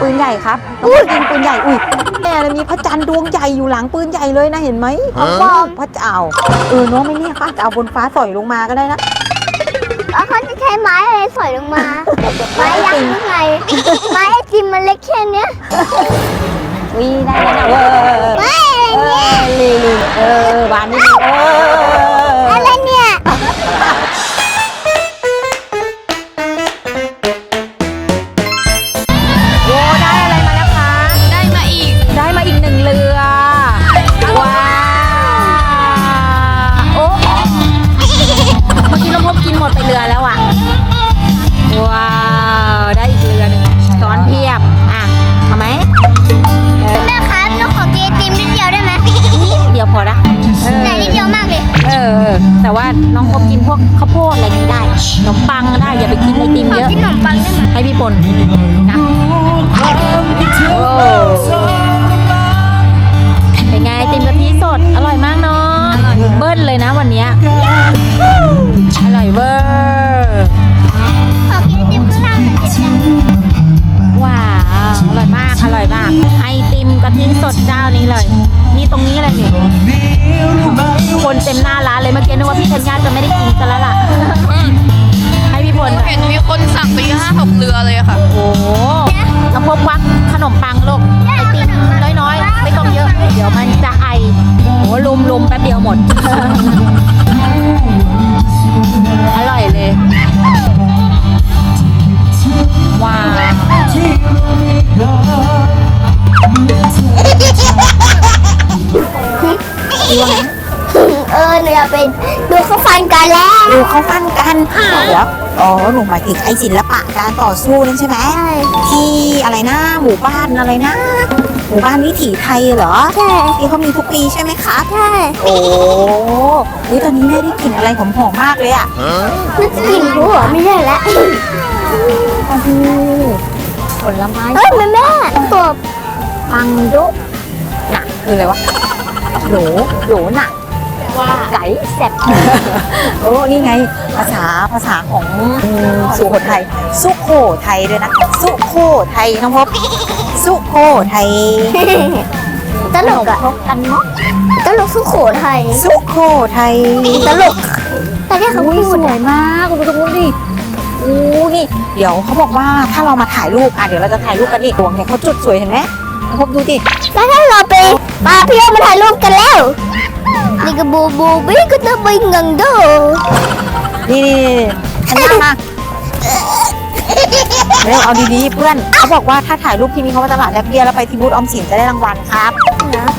ปืนใหญ่ครับน้องพบยิงปืนใหญ่อุ้ยแม่เลยมีพระจันทร์ดวงใหญ่อยู่หลังปืนใหญ่เลยนะเห็นไหมพ่อบอกพระเจ้าเออน้องไม่เนี่ยค่ะจะเอาบนฟ้าสอยลงมาก็ได้นะแล้วเขาจะใช้ไม้อะไรสอยลงมา ไม้ยักษ์หรือไงไม้ไอติมมันเล็กแค่เนี้ยวีได้แล้วนะเว้ยไม่อะไรเอเนี่ยอลีลีเออหวานนิดนึงเออ เยอะกินขนมปังได้ไหมให้พี่ปนนะโอ้เป็นไงไอติมกะทิสด อร่อยมากเนาะเบิ้ลเลยนะวันเนี้ยอร่อยเวอร์ขอกินไอติมข้างล่างหน่อยเจ็บจังว้าวอร่อยมากอร่อยมากไอติมกะทิสดเจ้านี้เลยนี่ตรงนี้เลยนี่คนเต็มหน้าร้านเลยเมื่อกี้นึกว่าพี่ธัญญาจะไม่ได้กินกันแล้วล่ะ เลยค่ะ ดูเขาฟันกันแล้ว ดูเขาฟันกันเดี๋ยวอ๋อหนูหมายถึงไอศิลปะการต่อสู้นั่นใช่ไหมใช่ที่อะไรนะหมู่บ้านอะไรนะหมู่บ้านวิถีไทยเหรอใช่ที่เขามีทุกปีใช่ไหมคะใช่โอ้ยตอนนี้แม่ได้กลิ่นอะไรหอมๆมากเลยอะน่าจะกินรู้เหรอไม่ใช่แล้วโอ้โหผลไม้เอ้ยแม่แม่กบปังดุหนักคืออะไรวะโหลโหลหนัก ว่าไก่แซ่บโอ้นี่ไงภาษาภาษาของอืมสุโขทัยสุโขทัยด้วยนะ สุโขทัยน้องพบสุโขทัยตลกอะพบกันเนาะตลกสุโขทัยสุโขทัยตลกแต่ที่เขาอุ้ยพูสดวยมากคุณผู้ชมดูดิอู้นี่เดี๋ยวเขาบอกว่าถ้าเรามาถ่ายรูปอะเดี๋ยวเราจะถ่ายรูปกันนี่ดวงเนี่ยเขาจุดสวยเห็นไหมน้องพบดูดิแล้วถ้าเราไปปาเพียวมาถ่ายรูปกันแล้ว นี่ก็บูบูบี้ก็ต้องไปงิงดนี่นี่ฉันนี้มาเร็วเอาดีๆเพื่อนเขาบอกว่าถ้าถ่ายรูปที่มีเขาว่าตลาดแลกเบียร์แล้วไปที่บูธออมสินจะได้รางวัลครับ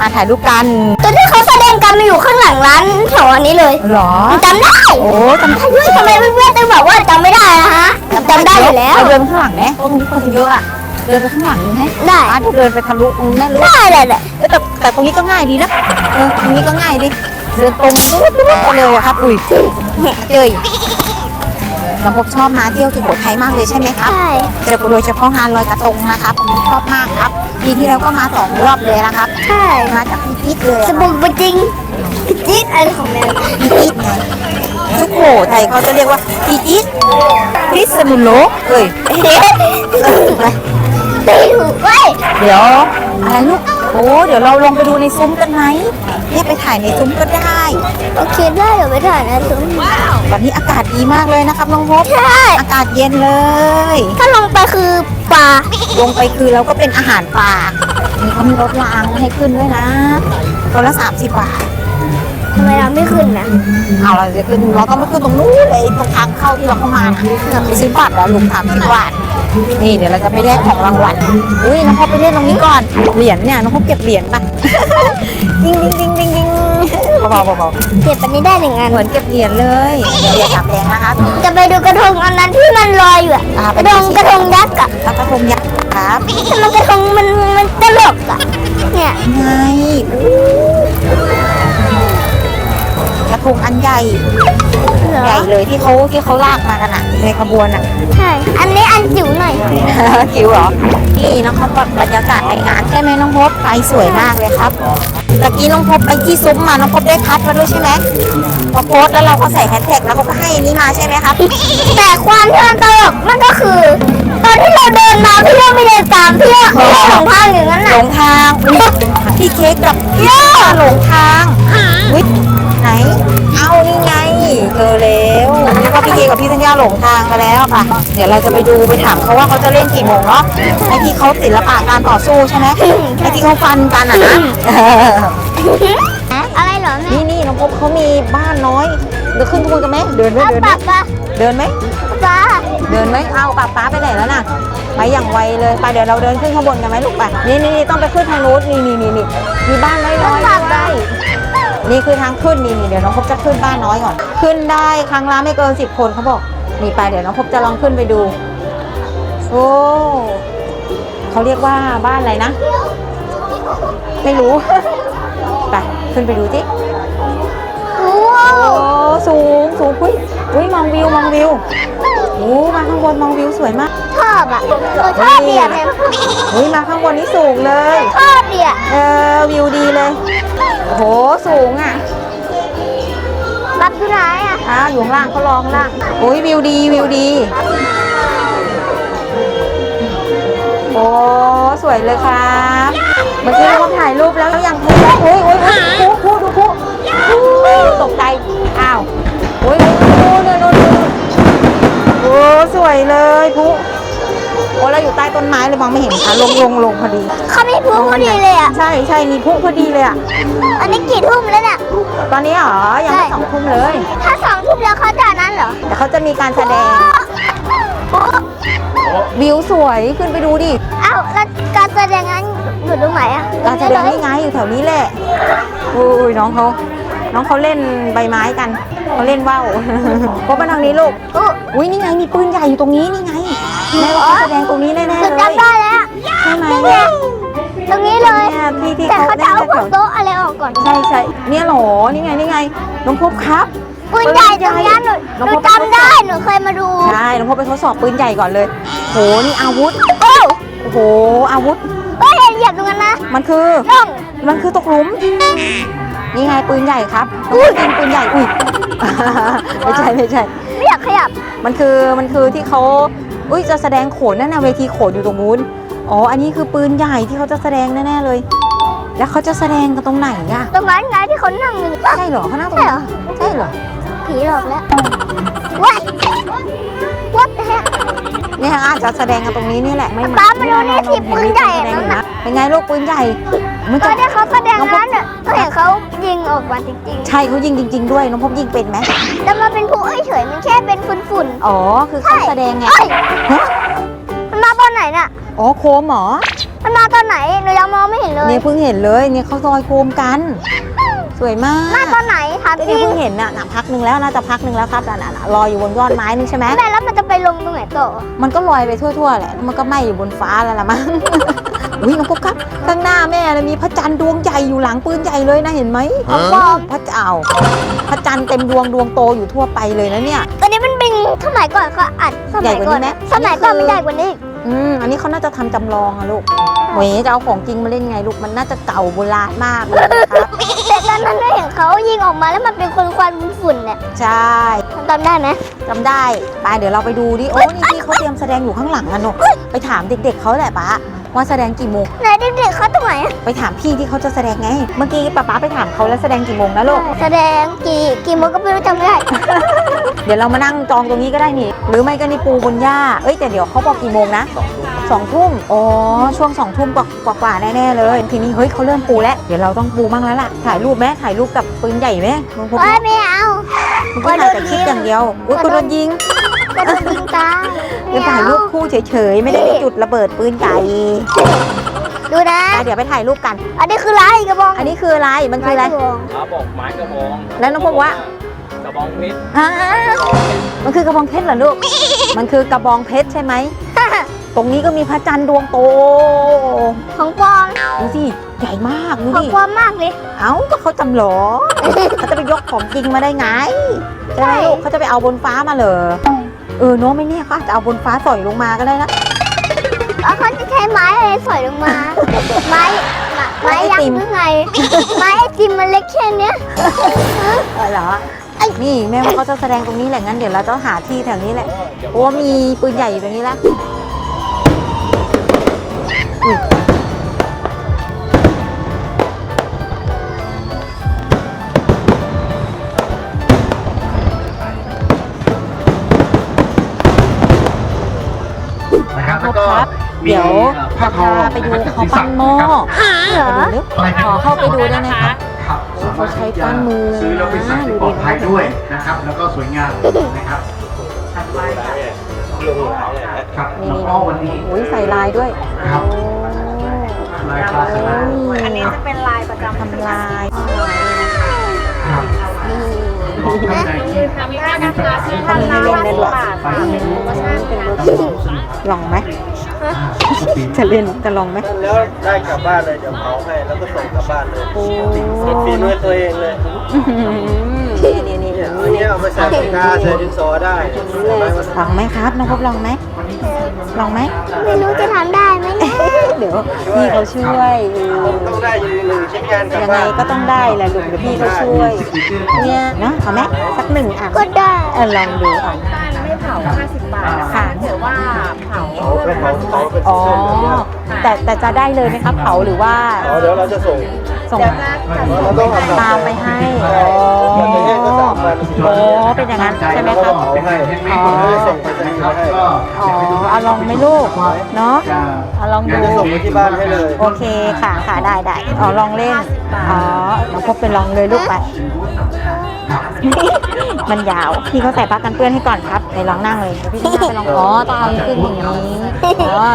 มาถ่ายรูปกันตอนที่เขาแสดงกันมาอยู่ข้างหลังร้านแถวอันนี้เลยหรอจำได้โอ้จำได้เฮ้ยทำไมเพื่อนๆต้องบอกว่าจำไม่ได้นะฮะจำได้อยู่แล้วเดินข้างหลังไหมตรงนี้คนเยอะอะเดินไปข้างหลังไหมได้อะเดินไปทะลุตรงนั้นเลยได้เลยแหละแต่แต่ตรงนี้ก็ง่ายดีนะเออตรงนี้ก็ง่ายดี เดินตรงปุ๊บปุ๊บไปเลยอะครับ อุ้ยเจยน้องพบชอบมาเที่ยวสุโขทัยมากเลยใช่ไหมครับใช่โดยเฉพาะงานลอยกระทงนะครับผมชอบมากครับปีที่แล้วก็มาสองรอบเลยนะครับใช่มาจากพิจิตรเลยสอะบู่จริงพิจิตรอะไรของแมวพิจิตรไงสุโขทัยเขาจะเรียกว่าพิจิตรพิษณุโลกเอ้ยเด็กตีถูกไว้ยเดี๋ยวอะไรลูก โอ้เดี๋ยวเราลงไปดูในซุ้มกันไหมเนี่ยไปถ่ายในซุ้มก็ได้ โอเคได้เดี๋ยวไปถ่ายนะซุ้มตอนนี้อากาศดีมากเลยนะครับน้องพบใช่อากาศเย็นเลย ถ้าลงไปคือปลาลงไปคือเราก็เป็นอาหารป่านี่เขามีรถรางให้ขึ้นด้วยนะตัวละสามสิบบาททำไมเราไม่ขึ้นนะเอาเราจะขึ้นเราต้องไปขึ้นตรงนู้นเลยตรงทางเข้าที่เราเข้ามานะไปซื้อบัตรแล้วลุงทำสิบบาท นี่เดี๋ยวเราจะไปแลกของรางวัลอุ้ยน้องพบไปเล่นตรงนี้ก่อน เหรียญเนี่ยน้องพบเก็บเหรียญปะดิงดิงดิงดิงดิงเบาๆเบาเก็บอันนี้ได้หนึ่งอัๆนเหมือนเก็บเหรียญเลยเดี๋ยวอย่าจับแรงนะคะจะไปดูกระทงอันนั้นที่มันลอยอยู่อะอ่าไปกระดูทงสิกระทงยักษ์อะแล้วก็ทงยักษ์ครับทำไมกระทงมันมันตลกอะเนี่ยไงกระทงอันใหญ่เหร ใหอญ่เลยที่เขาที่เขาลากมากันอะในขบวนอะใช่ อันนี้อันจิ๋วหน่อยคิวเหรอนี่น้องเขาบรรยากาศในงานใช่ไหมน้องพบไฟสวยมากเลยครับตะกี้น้องพบไปที่ซุ้มมาน้องพบได้คัดมาด้วยใช่ไหมพอโพสต์แล้วเราก็ใส่แฮชแท็กแล้วเขาก็ให้อันนี้มาใช่ไหมครับแต่ความที่มันตลกมันก็คือ ตอนที่เราเดินมาพี่โยไม่เดินตามพี่โยพี่โยหลงทางอย่างนั้นหลน่ะงทางอุ๊ยพี่เค้กกับย่าหลงทางวิไหน เอานี่ไงเจอแล้วนี่ก็พี่เค้กกับพี่ธัญญาหลงทางกันแล้วค่ะ เดี๋ยวเราจะไปดูไปถามเขาว่าเขาจะเล่นกี่โมงเนาะไอ้ที่เขาศิลปะการต่อสู้ใช่ไหมไอ้ที่เขาฟันกันอะนะอะไรเหรอแม่นี่นี่น้องพบเขามีบ้านน้อยเดี๋ยวขึ้นทุนกันไหมเดินไหมเอาเดินไหมปากปะเดินไหมปะเดินไหมเอาป้าป้าไปไหนแล้วน่ะไปอย่างไวเลยไปเดี๋ยวเราเดินขึ้นข้างบนกันไหมลูกไปนี่นี่นี่ต้องไปขึ้นทางนู้นนี่นี่นี่นี่มีบ้านน้อยน้อยๆได้ นี่คือทางขึ้นนี่นี่เดี๋ยวน้องพบจะขึ้นบ้านน้อยก่อน ขึ้นได้ครั้งละไม่เกินสิบคนเขาบอกนี่ไปเดี๋ยวน้องพบจะลองขึ้นไปดู โอ้เขาเรียกว่าบ้านอะไรนะ ไม่รู้ไปขึ้นไปดูสิโอ้โอ้สูงสูงอุ้ยอุ้ยมองวิวมองวิวโอ้มาข้างบนมองวิวสวยมากชอบอะหนูชอบเดียแม่อุ้ยมาข้างบนนี่สูงเลยชอบเดียเออวิวดีเลย โอ้โหสูงอะรับดูไหนอะอ้าวอยู่ข้างล่างเขารอข้างล่างโอ้ยวิวดีวิวดี โอ้สวยเลยครับเมื่อกี้เราถ่ายรูปแล้วแล้วยังพูดโอ้ยโอ้ยโอ้ยพูดพูดดูพูดตกใจอ้าวโอ้ยพูดเลยโน่นโน่นโอ้สวยเลยพู โอ้เราอยู่ใต้ต้นไม้เลยมองไม่เห็นค่ะลงลงลงพอดีเขาไม่พูดพอดีเลยอะ ใช่ใช่มีพุพอดีเลยอะ อันนี้กี่ทุ่มแล้วเนี่ย ตอนนี้เหรอ ยังไม่ใช่สองทุ่มเลย ถ้าสองทุ่มแล้วเขาจะนั้นเหรอ แต่เขาจะมีการแสดงโอ้วิวสวยขึ้นไปดูดิเอ้าแล้วการแสดงนั้นอยู่ตรงไหนอะการแสดงนี่ไงอยู่แถวนี้แหละอุ้ยน้องเขาน้องเขาเล่นใบไม้กันเขาเล่นว่าวพบมาทางนี้ลูกอู้อุ้ยนี่ไงมีปืนใหญ่อยู่ตรงนี้นี่ไง แม่ว่าเขาแสดงตรงนี้แน่ๆหเลนูยจำได้แล้วใช่ไหมนี่ไงตรงนี้เลย เนี่ยที่ที่แต่เขาเขาจะเล่นเอากันพแถวกวโต๊ะอะไรออกก่อนใช่ใช่เนี่ยเหรอนี่ไงนี่ไงน้องพบครับ ปืนใหญ่ตรงนี้หนูหน้องนูพบจำได้หนูเคยมาดูใช่น้องพบไปทดสอบปืนใหญ่ก่อนเลยโหนี่อาวุธโอ้โอ้โหอาวุธเฮ้ยอย่าเหยียบตรงนั้นนะมันคือ น้องมันคือตกหลุม นี่ไงปืนใหญ่ครับอุ้ยยิงปืนใหญ่อุ้ย ไม่ใช่ไม่ใช่ ไม่อยากขยับมันคือมันคือที่เขา อุ้ยจะแสดงโขนนั่นนะเวทีโขนอยู่ตรงนู้นอ๋ออันนี้คือปืนใหญ่ที่เขาจะแสดงแน่ๆเลย แล้วเขาจะแสดงกันตรงไหนอะตรงนั้นไงที่เขานั่งอยู่ใช่เหรอเขานั่งตรงใช่ไหนเหรอใช่เหรอผีหลอกแล้วว้ายวัดแฮะ เนี่ยอาจจะแสดงกันตรงนี้นี่แหละไม่ป๊ามาดูนี่สิปืนใหญ่แสดงอยู่นั่นน่ะนะเป็นไงลูกปืนใหญ่มันตจะอนที่เขาแสดงนั้นน่ะก็เห็นเขายิงออกมาจริงใช่เขายิงจริง ๆ ด้วยน้องพบยิงเป็นไหมๆแต่มาเป็นผู้เฉยๆมันแค่เป็นฝุ่นอ๋อคือๆเขาแสดงไงเอ้ยฮะมันมาตอนไหนน่ะอ๋อโคมเหรอมันมาตอนไหนหนูยังมองไม่เห็นเลยเนี่ยเพิ่งเห็นเลยเนี่ยเขาซอยโคมกัน สวยมากมาตอนไหน ถามก็จริเนี่ยงเพิ่งเห็นน่ะน่ะพักหนึ่งแล้วน่าจะพักหนึ่งแล้วครับน่ะน่ะน่ะลอยอยู่บนยอดไม้นี่ใช่ไหมแม่แล้วมันจะไปลงตรงไหนต่อมันก็ลอยไปทั่วๆแหละมันก็ไหม้อยู่บนฟ้าแล้วล่ะมั้ง อุ้ยน้องพบครับข้างหน้าแม่เลยมีพระจันทร์ดวงใหญ่อยู่หลังปืนใหญ่เลยนะเห็นไหมปลอมพระเจ้าพระจันทร์เต็มดวงดวงโตอยู่ทั่วไปเลยนะเนี่ยตอนนี้มันเป็นสมัยก่อนเขาอัดสใหญ่มัยกว่าก่อนนี้ไหม สมัยก่อนอันนี้คือมันใหญ่กว่านี้อีกอืมอันนี้เขาน่าจะทำจำลองอะลูกโหยจะเอาของจริงมาเล่นไงลูกมันน่าจะเก่าโบราณมากเลยนะครั บแต่ตอนนั้นเราเห็นเขายิงออกมาแล้วมันเป็นควันควันๆฝุ่นๆเนี่ยใช่จำได้ไหมจำได้ไปเดี๋ยวเราไปดูดิโอ้นี่พี่เขาเตรียมแสดงอยู่ข้างหลังอะหนกไปถามเด็ก ๆเขาแหละปะ ว่าแสดงกี่โมงไหนเด็กๆเขาตรงไหนอะไปถามพี่ที่เขาจะแสดงไง เมื่อกี้ป๊าป๊าไปถามเขาแล้วแสดงกี่โมงนะลูกแสดงกี่กี่โมงก็ไม่รู้จำไม่ได้ เดี๋ยวเรามานั่งจองตรงนี้ก็ได้นี่ หรือไม่ก็นี่ปูบนหญ้าเอ้ยแต่เดี๋ยวเขาบอกกี่โมงนะสองทุ่มอ๋อช่วงสองทุ่มกว่ากว่าๆแน่ๆเลย ทีนี้เฮ้ยเขาเริ่มปูแล้วเดี๋ยวเราต้องปูมั่งแล้วล่ะถ่ายรูปไหมถ่ายรูปกับปืนใหญ่ไหมมึงพกเอ้ยไม่เอามึงก็ถ่ายแต่คลิปอย่างเดียวอุ้ยกูโดนยิง จะโดนยิงตายเดี๋ยวถ่ายรูปคู่เฉยๆ ไม่ได้ไปจุดระเบิดปืนใหญ่ดูนะไปเดี๋ยวไปถ่ายรูปกัน อันนี้คืออะไรกระบองอันนี้คืออะไรมันคืออะไรกบองเขาบอกไม้กระบองแล้วน้องพบว่ากระบองเพชรฮะมันคือกระบองเพชรเหรอลูกมันคือกระบองเพชรใช่ไหมตรงนี้ก็มีพระจันทร์ดวงโต ของปลอมดูสิใหญ่มากดูของดิปลอมมากเลย เอ้าก็เขาจำลองเขาจะไปยกของจริงมาได้ไงใช่ไหมลูกเขาจะไปเอาบนฟ้ามาเหรอ เออเน้องไม่เนี่ยเขาอาจจะเอาบนฟ้าสอยลงมาก็ได้นะแล้วเขาจะใช้ไม้อะไรสอยลงมา ไม้ไม้ไม้ไอยักติมษ์หรือไง ไม้ไอติมมันเล็กแค่เนี้ยเออเหรอนี่แม่ว่าเขาจะแสดงตรงนี้แหละงั้นเดี๋ยวเราต้องหาที่แถวนี้แหละเพราะว่ามีปืนใหญ่อยู่ตรงนี้แล้ว วบก็ครับมีเดี๋ยวผ้าทอพาไปดูเขาปั้นหม้อเหรอไปดูดิขอเข้าไปดูได้ไหมคะครับเขาใช้ปั้นมือซื้อแล้วเป็นสายที่ปลอดภัยด้วยนะครับ แล้วก็สวยงามนะครับครับนี่แล้วนี่ก็วันนี้อุ้ยใส่ลายด้วยครับโอ้ลายปลาสลามอันนี้จะเป็นลายประจำทำลายครับ ของท่านใดที่มีปัญหาทำให้เล่นได้ด้วยไปที่นี่ลองไหม จะเล่นจะลองไหม แล้วได้กลับบ้านเลยเดี๋ยวเผาให้แล้วก็ส่งกลับบ้านเลยโอ้เป็นฝีมือตัวเองเลยนี่นี่นี่เนี่ยอันนี้เอาไปใส่ปากกาใส่ดินสอได้ลองไหมครับน้องพบลองไหมลองไหม ไม่รู้จะทำได้ไหมเนี่ยเดี๋ยวพี่เขาช่วยเออต้องได้อ ยู่หนึ่งชิ้นงานกลับยังไงบ้านก็ต้องได้แหละลูกเดี๋ยวพี่เขาช่วย เนี่ยเนาะเอาไหมสักหนึ่งอะก็ได้เออลองดูอะไม่เผา50บาทนะคะค่ะถ้าเกิดว่าเผาเผาเป็นเผาเผาเป็นอ๋อเส้นแบบเนี้ยแต่แต่จะได้เลยไหมครับเผาหรือว่าอ๋อเดี๋ยวเราจะส่งส่งเราต้องเอากลับตามไปให้อ๋อเราจะแยกก็สามวันโอ้เป็นอย่างนั้นใช่ไหมแล้วคก็รับเผาให้อ๋อไม่ส่งไปจะมีมาให้ก็อ๋อเอาลองไหมลูกเนาะเอาลองเดี๋ดูยวจะส่งไปที่บ้านให้เลยโอเคค่ะค่ะได้ได้อ๋อลองเล่น อ๋อน้องพบเป็นลองเลยลูกไป มันยาวพี่เขาใส่ผ้ากันเปื้อนให้ก่อนครับไปลองนั่งเลยเดี๋ยวพี่จะนั่งไปลองอ๋อต้องเอาขึ้นอย่างนี้อ๋อ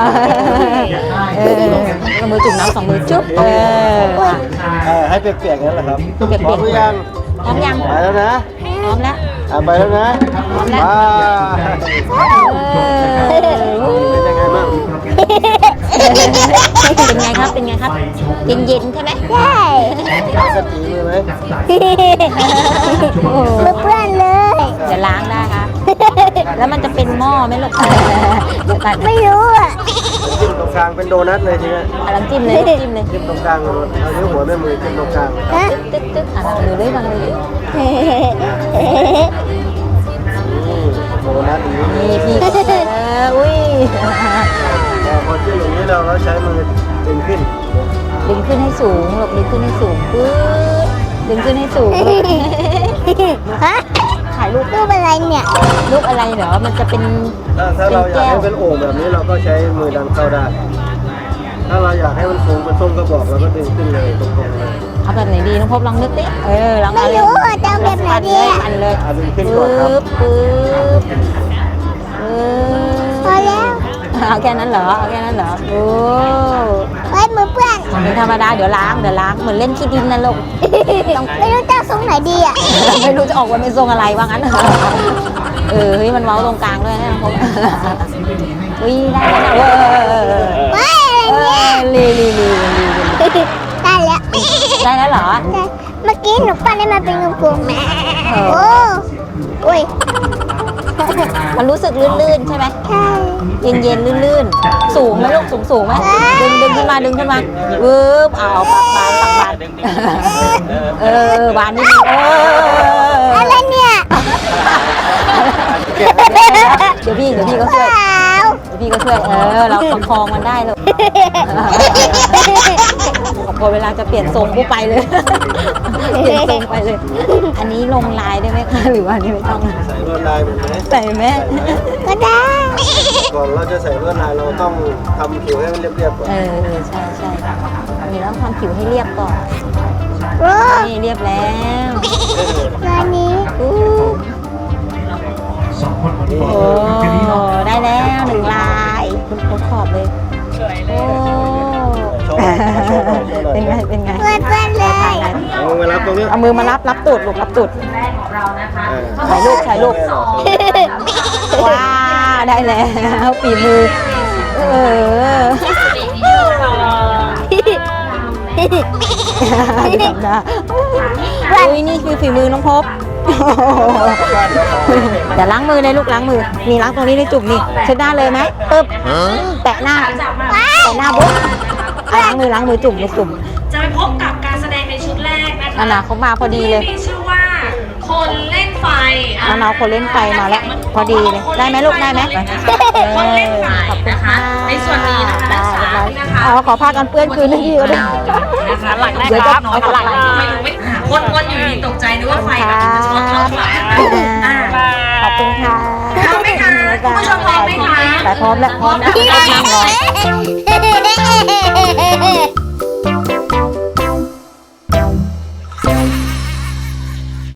เออเอามือจุ่มน้ำสองมือจุ๊บเอออะเออให้เปียกๆงั้นแหละครับเปียกๆพร้อมหรือยังพร้อมยังไปแล้วนะพร้อมแล้วอะไปแล้วนะพร้อมแล้วว้าเออ เป็นยังไงบ้าง เป็นไงครับ เป็นไงครับ เย็นเย็นๆใช่ไหมใช่สติมือไหมมือเปื้อนเลย เดี๋ยวล้างได้ครับ แล้วมันจะเป็นหม้อไหมลูกเดี๋ยวกันไม่รู้อะจิ้มตรงกลางเป็นโดนัทเลยทีเนี้ยอะลองจิ้มเลยจิ้มเลยจิ้มตรงกลางเลยเอานิ้วหัวแม่มือจิ้มตรงกลางเลยครับฮะตึ๊กตึ๊กอะลองดูด้วยลองดูด้วยนี่โดนัทอย่างนี้นี่พี่ก็เอออุ้ยพอจิ้มอย่าง นี้เราเราใช้มือดึงขึ้นดึงขึ้นให้สูงลูกดึงขึ้นให้สูงปึ๊ดดึงขึ้นให้สูงลูกฮะถ่ายรูปรูปอะไรเนี่ยรูปอะไรเหรอมันจะเป็นถ้าถ้าเราอยากให้เป็นโอ่งแบบนี้เราก็ใช้มือดันเข้าได้ ถ้าเราอยากให้มันสูงเป็นส้มกระบอกเราก็ดึงขึ้นเลยตรงๆเลยเอาแบบไหนดีน้องพบลองนึกดิเออลองไม่เอาเลยรู้อะจะเอาแบบไหนปั่นดีเลยอะปั่นเลยอะดึงขึ้นก่อนครับปึ๊บปึ๊บปึ๊บพอแล้ว เอาแค่นั้นเหรอเอาแค่นั้นเหรอโอ้ไว้มือเปื้อนเป็นธรรมดาเดี๋ยวล้างเดี๋ยวล้างเหมือนเล่นขี้ดินนะลูกไม่รู้จะเอาทรงไหนดีอะไม่รู้จะออกมาเป็นทรงอะไรว่างั้นเออเฮ้ยมันเว้าตรงกลางด้วยนะผมอุ้ยได้แล้วนะเว้ยไม่อะไรเอเนี่ยอลีลีลีลีลีได้แล้วได้แล้วเหรอได้เมื่อกี้หนูปั้นได้มาเป็นกลมๆเออโอ้อุ้ย มันรู้สึกลื่นๆใช่ไหมใช่เย็นเย็นๆลื่นๆ สูงไหมลูกสูงสูงๆไหมดึงดึงขึ้นมาดึงขึ้นมาวืบเอาปักบานปักบานเออบานนิดนึงเอออะไรเนี่ย เดี๋ยวพี่เดี๋ยวพี่ก็ช่วยเปล่าเดี๋ยว พี่ก็ช่วย เออ เราประคองมันได้เลยพอเวลาจะเปลี่ยนทรงปุ๊บไปเลย เปลี่ยนทรงไปเลย อันนี้ลงลายได้ไหมคะ หรือว่าอันนี่ไม่ต้อง ใส่ลวดลายเหมือนไหมใส่ไหมก็ได้ ก่อนเราจะใส่ลวดลายเราต้องทำผิวให้มันเรียบๆก่อน เออเออใช่ใช่อันนี้ต้องทำผิวให้เรียบก่อนโอ้นี่เรียบแล้วงานนี้อู้สองคนวันนี้ โอ้ได้แล้วหนึ่งลายคุณโคขอบเลยโอ้โชว์หน่อยโชว์หน่อยโชว์หน่อยเป็นไงเป็นไงเปื้อนเปื้อนเลยเอามือมารับตรงนี้ เอามือมารับรับตูดลูกรับตูดเออถ่ายรูปถ่ายรูปว้าวได้แล้วฝีมือเออทำได้อุ้ยนี่คือฝีมือน้องพบ เดี๋ยวล้างมือเลยลูกล้างมือ มีล้างตรงนี้ในจุ่มนี่เช็ดหน้าเลยไหมปึ๊บแตะหน้าแตะหน้าบุ๊บเอาล้างมือล้างมือจุ่มในจุ่มนานาเขามาพอดีเลยมีชื่อว่าคนเล่นไฟอะนานาคนเล่นไฟมาแล้วพอดีเลยได้ไหมลูกได้ไหมคนเล่นไฟขอบคุณนะคะในส่วนนี้นะคะนักศึกษานะคะเอาขอผ้ากันเปื้อนคืนให้พี่ก็ได้นะคะหลังแรกเดี๋ยวคจะรับเอาหลังไม่รู้ไม่ คนวนอยู่ดีตกใจนึกว่าไฟแบบจะช็อตช็อตแบบอ่าขอบคุณค่ะพร้อมไหมคะคุณผู้ชมพร้อมไหมคะ แต่พร้อมแล้วพร้อมแล้วเฮ้